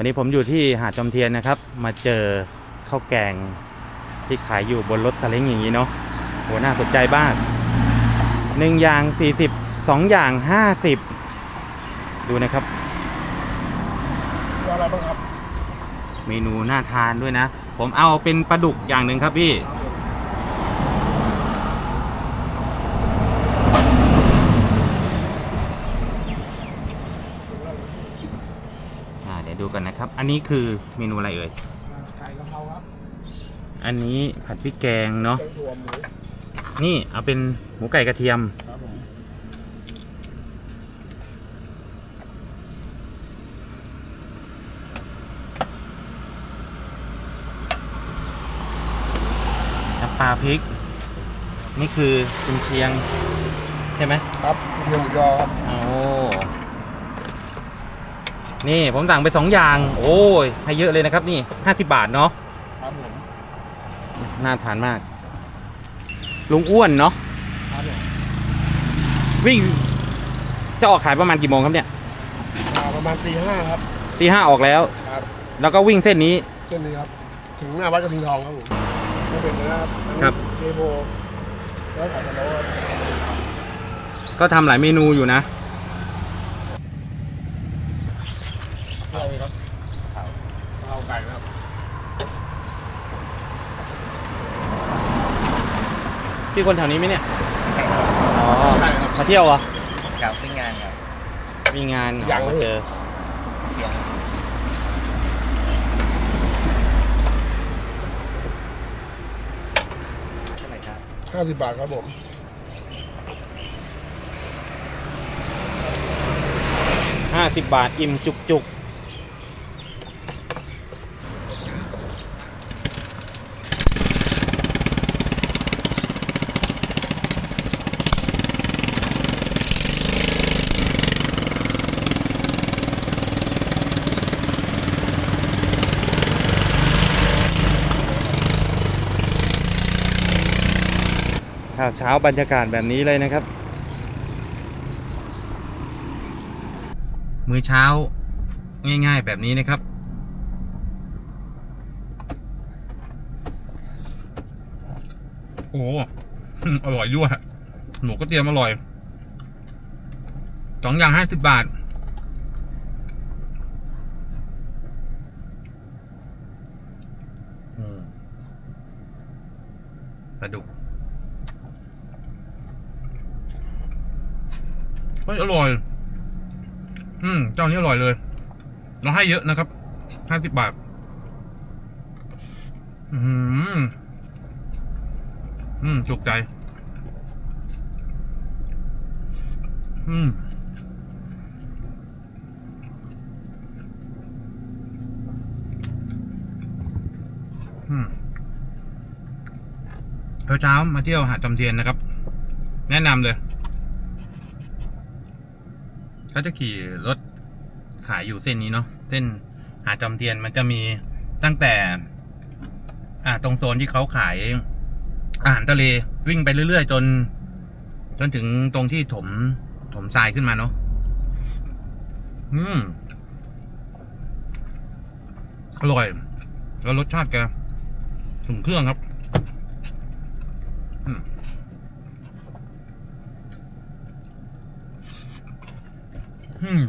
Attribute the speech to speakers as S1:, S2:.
S1: วันนี้ผมอยู่ที่หาดจอมเทียนนะครับ มาเจอข้าวแกงที่ขายอยู่บนรถซาเล้งอย่างนี้เนาะโหน่าสนใจบ้างหนึ่งอย่าง40สองอย่าง50ดูนะครับ
S2: อะไรบ้างครับ
S1: เมนูน่าทานด้วยนะ ผมเอาเป็นปลาดุกอย่างหนึ่งครับพี่ อ่าเดี๋ยวดู กันนะครับ อันนี้คือเมนูอะไรเอ่ย
S2: ไก่กะเพราครับ
S1: อันนี้ผัดพริกแกงเนาะ
S2: แกงรวมหมู
S1: นี่เอาเป็นหมูไก่กระเทียม
S2: ครับผม
S1: น้ำปลาพริก นี่คือกุนเชียง ใช่ไหม
S2: ครับเทียมหมูยอครับ
S1: โอ้ นี่ผมสั่งไปสองอย่าง โอ้ยให้เยอะเลยนะครับนี่ห้าสิบาทเนาะ
S2: ครับผม
S1: น่าทานมาก ลุงอ้วนเนาะ
S2: ครับผม
S1: วิ่ง จะออกขายประมาณกี่โมงครับเนี่ย
S2: อ่าประมาณตีห้าครับ
S1: ตีห้าออกแล้ว
S2: ครับ
S1: แล้วก็วิ่งเส้นนี้
S2: เส้นนี้ครับ ถึงหน้าวัดกระทิงทองครับผมไม่เป็นนะครับอันนี้
S1: ครับ
S2: เทโบแล้วไก่กะเพราครับ
S1: ก็ทำหลายเมนูอยู่นะ
S2: อะไรครับข้าวข้าวไก่นะครับ
S1: พี่คนแถวนี้ไหมเนี่ย อ๋อ
S2: ใช่ครับ
S1: มาเที่ยวเหรอ
S3: ครับเป็นงานครับ
S1: มีงาน
S2: ยัง
S1: มาเจอ
S3: เชียงเท่าไหร่ครับ
S2: ห้าสิบบาทครับผม
S1: ห้าสิบบาท อิ่มจุกจุก ข้าวเช้าบรรยากาศแบบนี้เลยนะครับ มื้อเช้าง่าย ๆ แบบนี้นะครับ โอ้โหอร่อยด้วย หมูก็เตรียมอร่อยสองอย่างห้าสิบบาท อืมปลาดุก ฮ้ยอร่อย อืมเจ้านี้อร่อยเลยเราให้เยอะนะครับห้าสิบบาท อืมอืมจุกใจ อืมอืมเช้าๆมาเที่ยวหาดจอมเทียนนะครับ แนะนำเลย ก็จะขี่รถขายอยู่เส้นนี้เนาะเส้นหาดจอมเทียนมันจะมีตั้งแต่ อ่าตรงโซนที่เขาขายอาหารทะเลวิ่งไปเรื่อยๆ จน จนถึงตรงที่ถม ถมทรายขึ้นมาเนาะอืมอร่อย แล้วรสชาติแกถึงเครื่องครับ อืม อืม